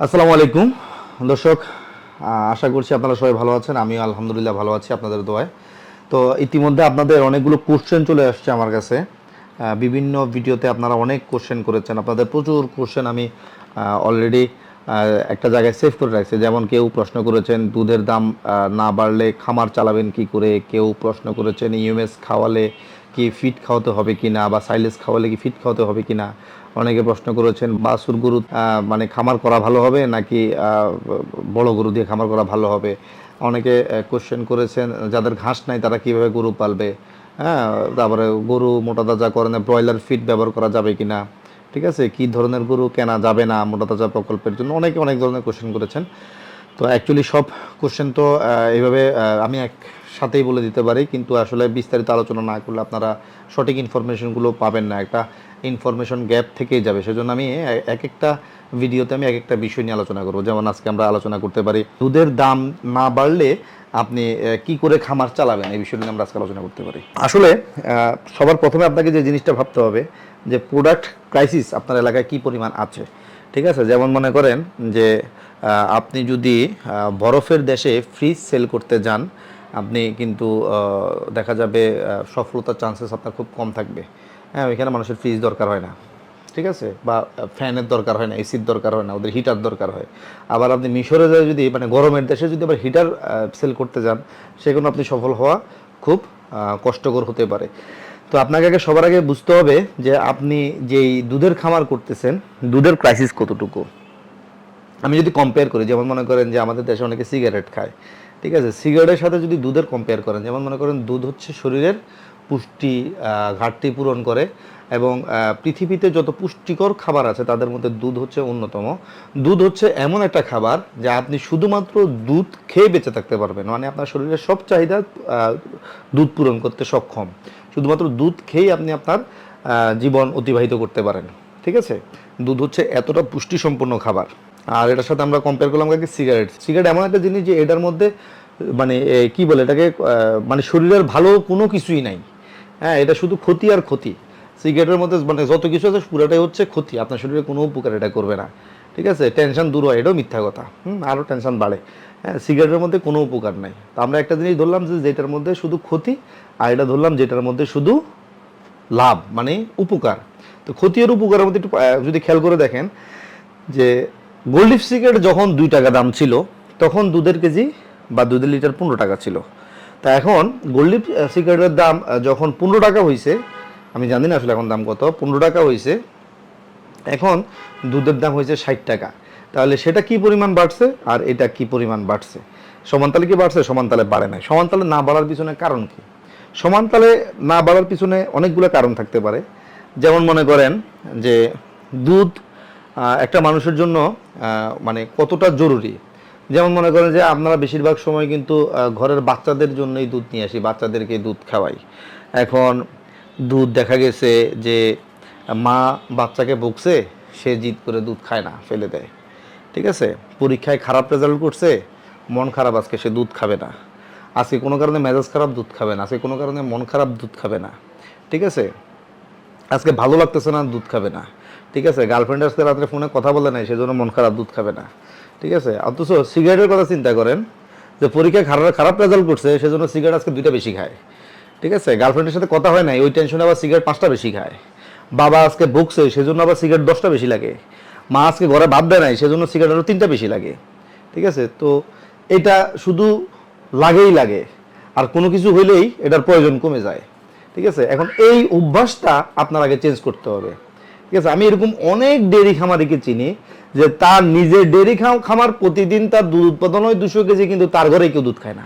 আসসালামু আলাইকুম। দর্শক আশা করছি আপনারা সবাই ভালো আছেন। আমিও আলহামদুলিল্লাহ ভালো আছি আপনাদের দোয়ায়। তো ইতিমধ্যে আপনাদের অনেকগুলো কোশ্চেন চলে আসছে আমার কাছে। বিভিন্ন ভিডিওতে আপনারা অনেক কোশ্চেন করেছেন। আপনাদের প্রচুর কোশ্চেন আমি অলরেডি একটা জায়গায় সেভ করে রাখছি। যেমন কেউ প্রশ্ন করেছেন, দুধের দাম না বাড়লে খামার চালাবেন কি করে? কেউ প্রশ্ন করেছেন ইউএমএস খাওয়ালে কি ফিট খাওয়াতে হবে কিনা বা সাইলেস খাওয়ালে কি ফিট খাওয়াতে হবে কিনা? অনেকে প্রশ্ন করেছেন বাছুর গরু মানে খামার করা ভালো হবে নাকি বড় গরু দিয়ে খামার করা ভালো হবে? অনেকে কোশ্চেন করেছেন, যাদের ঘাস নাই তারা কীভাবে গরু পালবে? হ্যাঁ তারপরে গরু মোটা তাজাকরণে ব্রয়লার ফিট ব্যবহার করা যাবে কি না ঠিক আছে, কি ধরনের গরু কেনা যাবে না মোটা তাজা প্রকল্পের জন্য? অনেকে অনেক ধরনের কোশ্চেন করেছেন। তো অ্যাকচুয়ালি সব কোশ্চেন তো এইভাবে আমি এক সাথেই বলে দিতে পারি, কিন্তু আসলে বিস্তারিত আলোচনা না করলে আপনারা সঠিক ইনফরমেশনগুলো পাবেন না। একটা ইনফরমেশন গ্যাপ থেকেই যাবে। সেজন্য আমি এক একটা ভিডিওতে আমি এক একটা বিষয় নিয়ে আলোচনা করব। যেমন আজকে আমরা আলোচনা করতে পারি, দুধের দাম না বাড়লে আপনি কি করে খামার চালাবেন? এই বিষয় নিয়ে আমরা আজকে আলোচনা করতে পারি। আসলে সবার প্রথমে আপনাকে যে জিনিসটা ভাবতে হবে, যে প্রোডাক্ট ক্রাইসিস আপনার এলাকায় কি পরিমাণ আছে? ঠিক আছে? যেমন মনে করেন যে আপনি যদি বরফের দেশে ফ্রিজ সেল করতে যান আপনি কিন্তু দেখা যাবে সফলতার চান্সেস আপনার খুব কম থাকবে। হ্যাঁ ওইখানে মানুষের ফ্রিজ দরকার হয় না। ঠিক আছে? বা ফ্যানের দরকার হয় না এসির দরকার হয় না, ওদের হিটার দরকার হয়। আবার আপনি মিশরে যায় যদি মানে গরমের দেশে যদি আবার হিটার সেল করতে যান সেগুলো আপনি সফল হওয়া খুব কষ্টকর হতে পারে। তো আপনাকে আগে সবার আগে বুঝতে হবে যে, আপনি যেই দুধের খামার করতেছেন, দুধের ক্রাইসিস কতটুকু? আমি যদি কম্পেয়ার করি, যেমন মনে করেন যে, আমাদের দেশে অনেকে সিগারেট খায়। ঠিক আছে? সিগারেটের সাথে যদি দুধের কম্পেয়ার করেন, যেমন মনে করেন দুধ হচ্ছে শরীরের পুষ্টি ঘাটতি পূরণ করে এবং পৃথিবীতে যত পুষ্টিকর খাবার আছে তাদের মধ্যে দুধ হচ্ছে অন্যতম। দুধ হচ্ছে এমন একটা খাবার যা আপনি শুধুমাত্র দুধ খেয়ে বেঁচে থাকতে পারবেন মানে আপনার শরীরের সব চাহিদা দুধ পূরণ করতে সক্ষম। শুধুমাত্র দুধ খেয়েই আপনি আপনার জীবন অতিবাহিত করতে পারেন, ঠিক আছে? দুধ হচ্ছে এতটা পুষ্টিসম্পন্ন খাবার। আর এটার সাথে আমরা কম্পেয়ার করলাম কি সিগারেট সিগারেট এমন একটা জিনিস যে এটার মধ্যে মানে কি বলে এটাকে মানে শরীরের ভালো কোনো কিছুই নাই। হ্যাঁ এটা শুধু ক্ষতি আর ক্ষতি। সিগারেটের মধ্যে মানে যত কিছু আছে পুরোটাই হচ্ছে ক্ষতি। আপনার শরীরে কোনো উপকার এটা করবে না। ঠিক আছে? টেনশন দূর হয়, এটাও মিথ্যা কথা। হুম, আরও টেনশন বাড়ে। হ্যাঁ সিগারেটের মধ্যে কোনো উপকার নাই। তো আমরা একটা জিনিস ধরলাম যে, যেটার মধ্যে শুধু ক্ষতি, আর এটা ধরলাম যেটার মধ্যে শুধু লাভ মানে উপকার। তো ক্ষতি আর উপকারের মধ্যে একটু যদি খেয়াল করে দেখেন যে গোল্ডিফ সিগারেট যখন দুই টাকা দাম ছিল, তখন দুধের কেজি বা দুধের লিটার পনেরো টাকা ছিল। তা এখন গোল্ডিফ সিগারেটের দাম যখন পনেরো টাকা হয়েছে আমি জানি না আসলে এখন দাম কত, পনেরো টাকা হয়েছে এখন দুধের দাম হয়েছে ষাট টাকা। তাহলে সেটা কি পরিমাণ বাড়ছে আর এটা কি পরিমাণ বাড়ছে? সমানতালে কি বাড়ছে সমানতালে বাড়ে নাই। সমানতালে না বাড়ার পিছনে কারণ কি? সমানতালে না বাড়ার পিছনে অনেকগুলো কারণ থাকতে পারে। যেমন মনে করেন যে দুধ একটা মানুষের জন্য মানে কতটা জরুরি? যেমন মনে করেন যে আপনারা বেশিরভাগ সময় কিন্তু ঘরের বাচ্চাদের জন্যই দুধ নিয়ে আসি বাচ্চাদেরকে দুধ খাওয়াই। এখন দুধ দেখা গেছে যে মা বাচ্চাকে বকছে সে জিদ করে দুধ খায় না, ফেলে দেয়। ঠিক আছে? পরীক্ষায় খারাপ রেজাল্ট করছে, মন খারাপ, আজকে সে দুধ খাবে না। আজকে কোনো কারণে মেজাজ খারাপ, দুধ খাবে না। আজকে কোনো কারণে মন খারাপ, দুধ খাবে না। ঠিক আছে? আজকে ভালো লাগতেছে না, দুধ খাবে না। ঠিক আছে গার্লফ্রেন্ড আজকে রাত্রে ফোনে কথা বলে নাই, সেজন্য মন খারাপ, দুধ খাবে না। ঠিক আছে, অথচ সিগারেটের কথা চিন্তা করেন যে পরীক্ষায় খারাপ খারাপ রেজাল্ট করছে, সেজন্য সিগারেট আজকে দুইটা বেশি খায়। ঠিক আছে গার্লফ্রেন্ডের সাথে কথা হয় নাই, ওই টেনশনে আবার সিগারেট পাঁচটা বেশি খায়। বাবা আজকে বকছে সেজন্য আবার সিগারেট দশটা বেশি লাগে। মা আজকে ঘরে ভাত দেয় নাই, সেজন্য সিগারেট আরও তিনটা বেশি লাগে। ঠিক আছে, তো এটা শুধু লাগেই লাগে, আর কোনো কিছু হইলেই এটার প্রয়োজন কমে যায়। ঠিক আছে, এখন এই অভ্যাসটা আপনার আগে চেঞ্জ করতে হবে। ঠিক আছে, আমি এরকম অনেক ডেরি খামারিকে চিনি যে তার নিজের ডেরি খামার প্রতিদিন তার দুধ উৎপাদন হয় দুশো কেজি, কিন্তু তার ঘরে কেউ দুধ খায় না।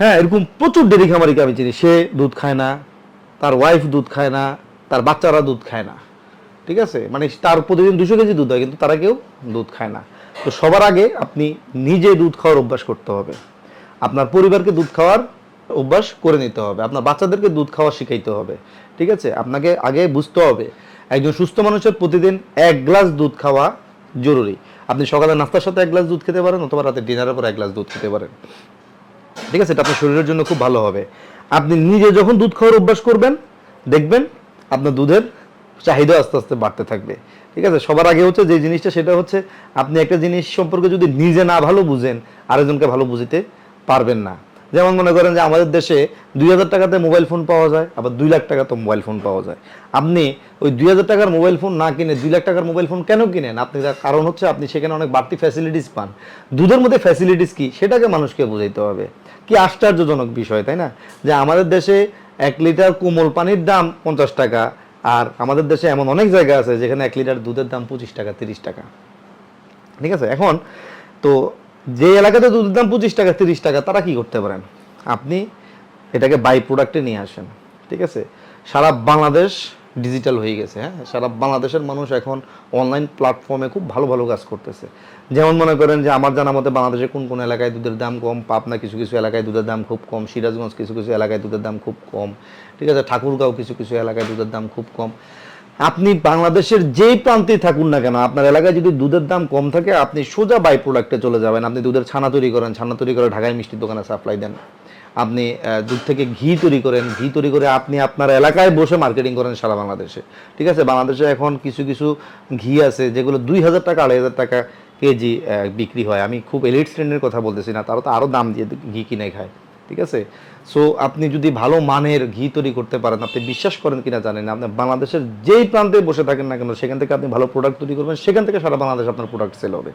হ্যাঁ এরকম প্রচুর ডেরি খামারিকে আমি চিনি। সে দুধ খায় না, তার ওয়াইফ দুধ খায় না, তার বাচ্চারা দুধ খায় না। ঠিক আছে? মানে তার প্রতিদিন দুশো কেজি দুধ হয়, কিন্তু তারা কেউ দুধ খায় না। তো সবার আগে আপনি নিজে দুধ খাওয়ার অভ্যাস করতে হবে। আপনার পরিবারকে দুধ খাওয়ার অভ্যাস করে নিতে হবে। আপনার বাচ্চাদেরকে দুধ খাওয়া শিখাইতে হবে। ঠিক আছে? আপনাকে আগে বুঝতে হবে, একজন সুস্থ মানুষের প্রতিদিন এক গ্লাস দুধ খাওয়া জরুরি। আপনি সকালে নাস্তার সাথে এক গ্লাস দুধ খেতে পারেন অথবা রাতে ডিনারের পর এক গ্লাস দুধ খেতে পারেন। ঠিক আছে? এটা আপনার শরীরের জন্য খুব ভালো হবে। আপনি নিজে যখন দুধ খাওয়ার অভ্যাস করবেন, দেখবেন আপনার দুধের চাহিদা আস্তে আস্তে বাড়তে থাকবে। ঠিক আছে? সবার আগে হচ্ছে যে জিনিসটা, সেটা হচ্ছে আপনি একটা জিনিস সম্পর্কে যদি নিজে না ভালো বুঝেন, আরেকজনকে ভালো বুঝিতে পারবেন না। যেমন মনে করেন যে আমাদের দেশে দুই হাজার টাকাতে মোবাইল ফোন পাওয়া যায়, আবার দুই লাখ টাকাতে মোবাইল ফোন পাওয়া যায়। আপনি ওই দুই হাজার টাকার মোবাইল ফোন না কিনে দুই লাখ টাকার মোবাইল ফোন কেন কিনেন? আপনি তার কারণ হচ্ছে আপনি সেখানে অনেক বাড়তি ফ্যাসিলিটিস পান। দুধের মধ্যে ফ্যাসিলিটিস কি? সেটাকে মানুষকে বোঝাইতে হবে। কি আশ্চর্যজনক বিষয়, তাই না? যে আমাদের দেশে এক লিটার কোমল পানির দাম পঞ্চাশ টাকা, আর আমাদের দেশে এমন অনেক জায়গা আছে যেখানে এক লিটার দুধের দাম পঁচিশ টাকা, তিরিশ টাকা। ঠিক আছে? এখন তো যে এলাকাতে দুধের দাম পঁচিশ টাকা, তিরিশ টাকা, তারা কি করতে পারেন? আপনি এটাকে বাই প্রোডাক্টে নিয়ে আসেন, ঠিক আছে? সারা বাংলাদেশ ডিজিটাল হয়ে গেছে হ্যাঁ? সারা বাংলাদেশের মানুষ এখন অনলাইন প্ল্যাটফর্মে খুব ভালো ভালো কাজ করতেছে। যেমন মনে করেন যে আমার জানা মতে বাংলাদেশে কোন কোন এলাকায় দুধের দাম কম, পাবনা কিছু কিছু এলাকায় দুধের দাম খুব কম, সিরাজগঞ্জ কিছু কিছু এলাকায় দুধের দাম খুব কম, ঠিক আছে? ঠাকুরগাঁও কিছু কিছু এলাকায় দুধের দাম খুব কম। আপনি বাংলাদেশের যেই প্রান্তে থাকুন না কেন, আপনার এলাকায় যদি দুধের দাম কম থাকে, আপনি সোজা বাই প্রোডাক্টে চলে যাবেন। আপনি দুধের ছানা তৈরি করেন, ছানা তৈরি করে ঢাকায় মিষ্টির দোকানে সাপ্লাই দেন। আপনি দুধ থেকে ঘি তৈরি করেন, ঘি তৈরি করে আপনি আপনার এলাকায় বসে মার্কেটিং করেন সারা বাংলাদেশে। ঠিক আছে? বাংলাদেশে এখন কিছু কিছু ঘি আছে, যেগুলো দুই হাজার টাকা, আড়াই হাজার টাকা কেজি বিক্রি হয়। আমি খুব এলিট শ্রেণির কথা বলতেছি না, তারা তো আরও দাম দিয়ে ঘি কিনে খায়। ঠিক আছে? সো আপনি যদি ভালো মানের ঘি তৈরি করতে পারেন, আপনি বিশ্বাস করেন কিনা জানেন আপনি বাংলাদেশের যেই প্রান্তে বসে থাকেন না কেন, সেখান থেকে আপনি ভালো প্রোডাক্ট তৈরি করবেন, সেখান থেকে সারা বাংলাদেশ আপনার প্রোডাক্ট সেল হবে।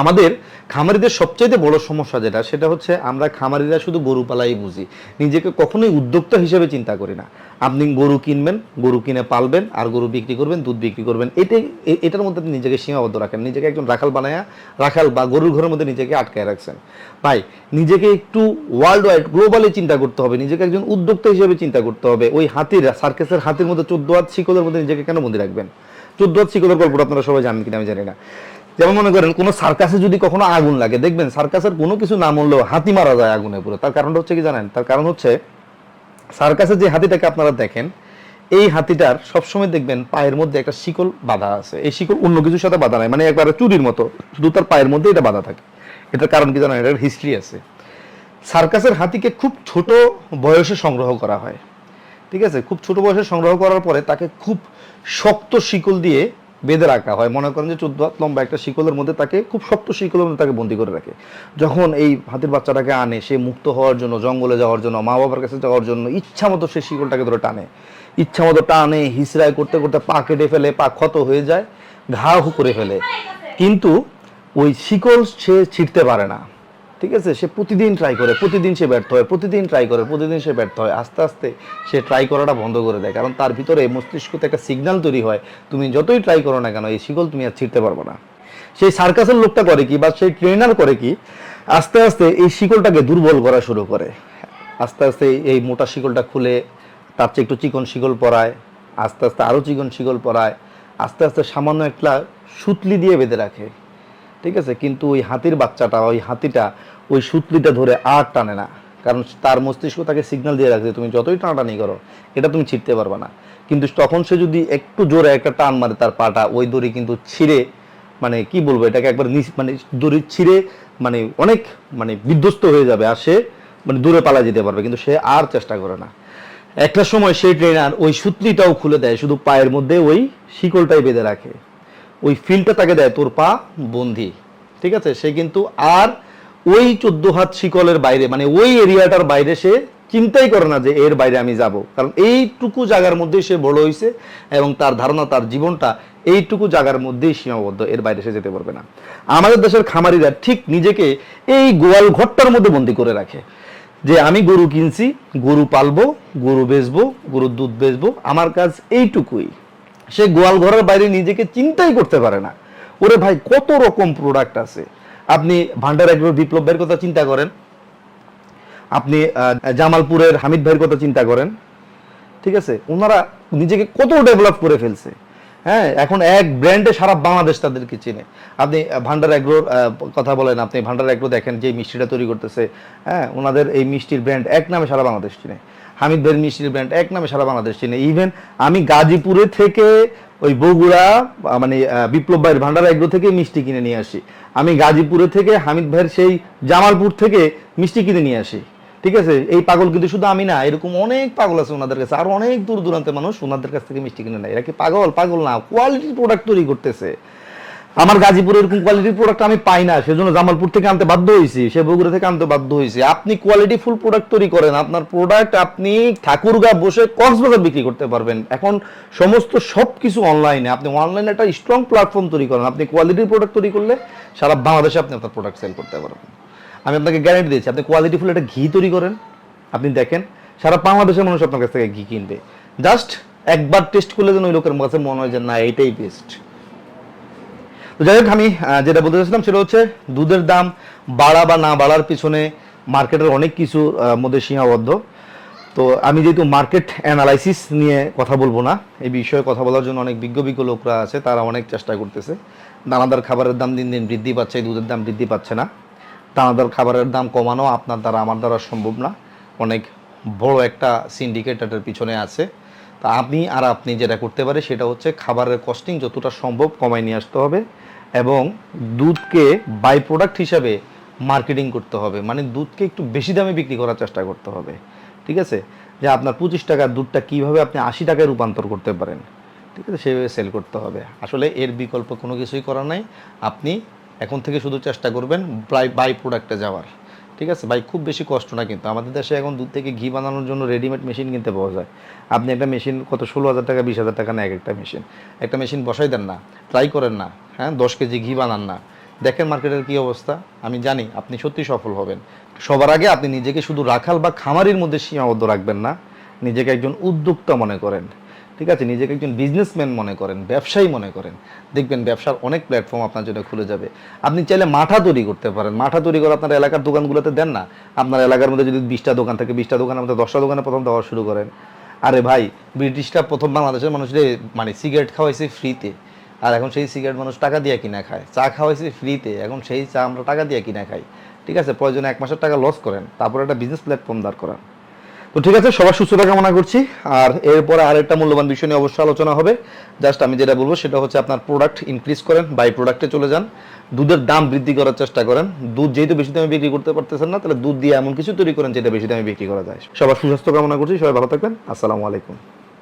আমাদের খামারিদের সবচেয়ে বড় সমস্যা যেটা, সেটা হচ্ছে আমরা খামারিরা শুধু গরু পালাই বুঝি। নিজেকে কখনোই উদ্যোক্তা হিসেবে চিন্তা করি না। আপনি গরু কিনবেন, গরু কিনে পালবেন, আর গরু বিক্রি করবেন, দুধ বিক্রি করবেন। এটাই এটার মধ্যে আপনি নিজেকে সীমাবদ্ধ রাখেন। নিজেকে একজন রাখাল বানায়া, রাখাল বা গরুর ঘরের মধ্যে নিজেকে আটকায় রাখছেন। ভাই, নিজেকে একটু ওয়ার্ল্ড ওয়াইড গ্লোবালি চিন্তা করতে হবে, নিজেকে একজন উদ্যোক্তা হিসেবে চিন্তা করতে হবে। ওই হাতির, সার্কাসের হাতির মধ্যে চোদ্দ হাত শিকলের মধ্যে নিজেকে কেন বন্দি রাখবেন? চোদ্দ হাত শিকলের গল্পটা আপনারা সবাই জানেন কিনা আমি জানি না। যেমন মনে করেন, কোনো সার্কাসে যদি কখনো আগুন লাগে, দেখবেন সার্কাসের কোনো কিছু না মরলেও হাতি মারা যায় আগুনে পুরো। তার কারণটা হচ্ছে কি জানেন? তার কারণ হচ্ছে সার্কাসে যে হাতিটাকে আপনারা দেখেন, এই হাতিটার সবসময় দেখবেন পায়ের মধ্যে একটা শিকল বাঁধা আছে। এই শিকল অন্য কিছুর সাথে বাঁধা নাই মানে একবারে চুরির মতো। শুধু তার পায়ের মধ্যে এটা বাঁধা থাকে। এটার কারণ কি জানেন? এটার হিস্ট্রি আছে। সার্কাসের হাতিকে খুব ছোট বয়সে সংগ্রহ করা হয়। ঠিক আছে? খুব ছোট বয়সে সংগ্রহ করার পরে তাকে খুব শক্ত শিকল দিয়ে বেঁধে রাখা হয়। মনে করেন যে চোদ্দ হাত লম্বা একটা শিকলের মধ্যে তাকে খুব শক্ত শিকলের মধ্যে তাকে বন্দি করে রাখে। যখন এই হাতির বাচ্চাটাকে আনে, সে মুক্ত হওয়ার জন্য, জঙ্গলে যাওয়ার জন্য মা বাবার কাছে যাওয়ার জন্য ইচ্ছা মতো সে শিকলটাকে ধরে টানে। ইচ্ছা মতো টানে হিসড়াই করতে করতে পা কেটে ফেলে, পা ক্ষত হয়ে যায়, ঘা করে ফেলে। কিন্তু ওই শিকল সে ছিঁড়তে পারে না। ঠিক আছে? সে প্রতিদিন ট্রাই করে, প্রতিদিন সে ব্যর্থ হয়, প্রতিদিন ট্রাই করে, প্রতিদিন সে ব্যর্থ হয়। আস্তে আস্তে সে ট্রাই করাটা বন্ধ করে দেয়। কারণ তার ভিতরে মস্তিষ্কতে একটা সিগন্যাল তৈরি হয়, তুমি যতই ট্রাই করো না কেন, এই শিকল তুমি আর ছিঁড়তে পারবে না। সেই সার্কাসের লোকটা করে কি বা সেই ট্রেনার করে কি, আস্তে আস্তে এই শিকলটাকে দুর্বল করা শুরু করে। আস্তে আস্তে এই মোটা শিকলটা খুলে, তার চেয়ে একটু চিকন শিকল পরায়, আস্তে আস্তে আরও চিকন শিকল পরায়, আস্তে আস্তে সামান্য একটা সুতলি দিয়ে বেঁধে রাখে। ঠিক আছে? কিন্তু ওই হাতির বাচ্চাটা, ওই হাতিটা ওই সুতলিটা ধরে আর টানে না। কারণ তার মস্তিষ্ক তাকে সিগন্যাল দিয়ে রাখছে, তুমি যতই টানাটানি করো, এটা তুমি ছিঁড়তে পারবে না। কিন্তু তখন সে যদি একটু জোরে একটা টান মারে তার পাটা, ওই দড়ি কিন্তু ছিঁড়ে মানে কি বলব, এটাকে একবার মানে দড়ি ছিঁড়ে মানে অনেক মানে বিধ্বস্ত হয়ে যাবে আর সে মানে দূরে পালা যেতে পারবে। কিন্তু সে আর চেষ্টা করে না। একটা সময় সেই ট্রেনার ওই সুতলিটাও খুলে দেয়, শুধু পায়ের মধ্যে ওই শিকলটাই বেঁধে রাখে। ওই ফিলটা তাকে দেয় তোর পা বন্ধি, ঠিক আছে? সে কিন্তু আর ওই চোদ্দ হাত শিকলের বাইরে মানে ওই এরিয়াটার বাইরে সে চিন্তাই করে না যে এর বাইরে আমি যাব। কারণ এইটুকু জায়গার মধ্যেই সে বড় হয়েছে এবং তার ধারণা, তার জীবনটা এইটুকু জায়গার মধ্যেই সীমাবদ্ধ, এর বাইরে সে যেতে পারবে না। আমাদের দেশের খামারিরা ঠিক নিজেকে এই গোয়াল ঘরটার মধ্যে বন্দি করে রাখে। যে আমি গরু কিনছি, গরু পালবো, গরু বেচবো, গরুর দুধ বেচবো, আমার কাজ এইটুকুই। সে গোয়াল ঘরের বাইরে নিজেকে চিন্তাই করতে পারে না। ওরে ভাই, কত রকম প্রোডাক্ট আছে। আপনি ভান্ডার এগ্রো বিপ্লব ভাইয়ের কথা চিন্তা করেন। আপনি জামালপুরের হামিদ ভাইয়ের কথা চিন্তা করেন। ঠিক আছে? ওনারা নিজেকে কত ডেভেলপ করে ফেলছে। হ্যাঁ এখন এক ব্র্যান্ডে সারা বাংলাদেশ তাদেরকে চেনে। আপনি ভান্ডার এগ্রোর কথা বলেন, আপনি ভান্ডার এগ্রো দেখেন, যে মিষ্টিটা তৈরি করতেছে। হ্যাঁ ওনাদের এই মিষ্টির ব্র্যান্ড এক নামে সারা বাংলাদেশ চিনে। হামিদ ভাইয়ের মিষ্টির ব্র্যান্ড এক নামে সারা বাংলাদেশ চিনে। ইভেন আমি গাজীপুরে থেকে ওই বগুড়া মানে বিপ্লব ভাইয়ের ভান্ডার এগ্রো থেকে মিষ্টি কিনে নিয়ে আসি। আমি গাজীপুরে থেকে হামিদ ভাইয়ের সেই জামালপুর থেকে মিষ্টি কিনে নিয়ে আসি। ঠিক আছে? এই পাগল কিন্তু শুধু আমি না, এরকম অনেক পাগল আছে ওনাদের কাছে। আর অনেক দূর দূরান্তে মানুষ ওনাদের কাছ থেকে মিষ্টি কিনে নেয়। এরা কি পাগল? পাগল না। কোয়ালিটির প্রোডাক্ট তৈরি করতেছে। আমার গাজীপুরে এরকম কোয়ালিটির প্রোডাক্ট আমি পাই না, সেজন্য জামালপুর থেকে আনতে বাধ্য হয়েছি, সে বগুড়া থেকে আনতে বাধ্য হয়েছি। আপনি কোয়ালিটি ফুল প্রোডাক্ট তৈরি করেন, আপনার প্রোডাক্ট আপনি ঠাকুরগা বসে কক্সবাজার বিক্রি করতে পারবেন। এখন সমস্ত সব কিছু অনলাইনে আপনি অনলাইনে একটা স্ট্রং প্ল্যাটফর্ম তৈরি করেন, আপনি কোয়ালিটির প্রোডাক্ট তৈরি করলে সারা বাংলাদেশে আপনি আপনার প্রোডাক্ট সেল করতে পারবেন। আমি আপনাকে গ্যারান্টি দিয়েছি, আপনি কোয়ালিটি ফুল একটা ঘি তৈরি করেন। আপনি দেখেন, সারা বাংলাদেশের মানুষ আপনার কাছ থেকে ঘি কিনবে। জাস্ট একবার টেস্ট করলে যেন ওই লোকের কাছে মনে হয় যে, না, এটাই বেস্ট তো যাই হোক, আমি যেটা বলতে চাচ্ছিলাম সেটা হচ্ছে দুধের দাম বাড়া বা না বাড়ার পিছনে মার্কেটের অনেক কিছু মধ্যে সীমাবদ্ধ। তো আমি যেহেতু মার্কেট অ্যানালাইসিস নিয়ে কথা বলব না, এই বিষয়ে কথা বলার জন্য অনেক বিজ্ঞ বিজ্ঞ লোকরা আছে, তারা অনেক চেষ্টা করতেছে। দানাদার খাবারের দাম দিন দিন বৃদ্ধি পাচ্ছে দুধের দাম বৃদ্ধি পাচ্ছে না। দানাদার খাবারের দাম কমানো আপনার দ্বারা, আমার দ্বারা সম্ভব না। অনেক বড় একটা সিন্ডিকেটের পিছনে আছে। তা আপনি আর আপনি যেটা করতে পারে সেটা হচ্ছে খাবারের কস্টিং যতটা সম্ভব কমায় নিয়ে আসতে হবে এবং দুধকে বাই প্রোডাক্ট হিসাবে মার্কেটিং করতে হবে। মানে দুধকে একটু বেশি দামে বিক্রি করার চেষ্টা করতে হবে। ঠিক আছে? যে আপনার পঁচিশ টাকার দুধটা কীভাবে আপনি আশি টাকায় রূপান্তর করতে পারেন। ঠিক আছে? সেভাবে সেল করতে হবে। আসলে এর বিকল্প কোনো কিছুই করা নাই। আপনি এখন থেকে শুধু চেষ্টা করবেন বাই বাই প্রোডাক্টে যাওয়ার। ঠিক আছে? ভাই, খুব বেশি কষ্ট না কিন্তু। আমাদের দেশে এখন দুধ থেকে ঘি বানানোর জন্য রেডিমেড মেশিন কিনতে পাওয়া যায়। আপনি একটা মেশিন কত? ষোলো হাজার টাকা, বিশ হাজার টাকা না এক একটা মেশিন একটা মেশিন বসাই দেন না ট্রাই করেন না হ্যাঁ? দশ কেজি ঘি বানান না। দেখেন মার্কেটের কি অবস্থা। আমি জানি আপনি সত্যি সফল হবেন। সবার আগে আপনি নিজেকে শুধু রাখাল বা খামারির মধ্যে সীমাবদ্ধ রাখবেন না। নিজেকে একজন উদ্যোক্তা মনে করেন। ঠিক আছে? নিজেকে একজন বিজনেসম্যান মনে করেন, ব্যবসায়ী মনে করেন। দেখবেন ব্যবসার অনেক প্ল্যাটফর্ম আপনার জন্য খুলে যাবে। আপনি চাইলে মাঠা তৈরি করতে পারেন। মাঠা তৈরি করে আপনার এলাকার দোকানগুলোতে দেন না। আপনার এলাকার মধ্যে যদি বিশটা দোকান থাকে, বিশটা দোকানের মধ্যে দশটা দোকানে প্রথম দেওয়া শুরু করেন। আরে ভাই, ব্রিটিশরা প্রথম বাংলাদেশের মানুষদের মানে সিগারেট খাওয়াইছে ফ্রিতে আর এখন সেই সিগারেট মানুষ টাকা দিয়ে কিনা খায়। চা খাওয়াইছে ফ্রিতে এখন সেই চা আমরা টাকা দিয়ে কিনা খাই। ঠিক আছে? প্রয়োজনে এক মাসের টাকা লস করেন। তারপর একটা বিজনেস প্ল্যাটফর্ম দাঁড় করান। তো ঠিক আছে, সবার সুস্থতা কামনা করছি। আর এরপরে আরেকটা মূল্যবান বিষয় নিয়ে অবশ্যই আলোচনা হবে। জাস্ট আমি যেটা বলব সেটা হচ্ছে আপনার প্রোডাক্ট ইনক্রিজ করেন বাই প্রোডাক্টে চলে যান। দুধের দাম বৃদ্ধি করার চেষ্টা করেন। দুধ যেহেতু বেশি দামে বিক্রি করতে পারতেছেন না, তাহলে দুধ দিয়ে এমন কিছু তৈরি করেন যেটা বেশি দামে বিক্রি করা যায়। সবার সুস্বাস্থ্য কামনা করছি, সবাই ভালো থাকবেন। আসসালামু আলাইকুম।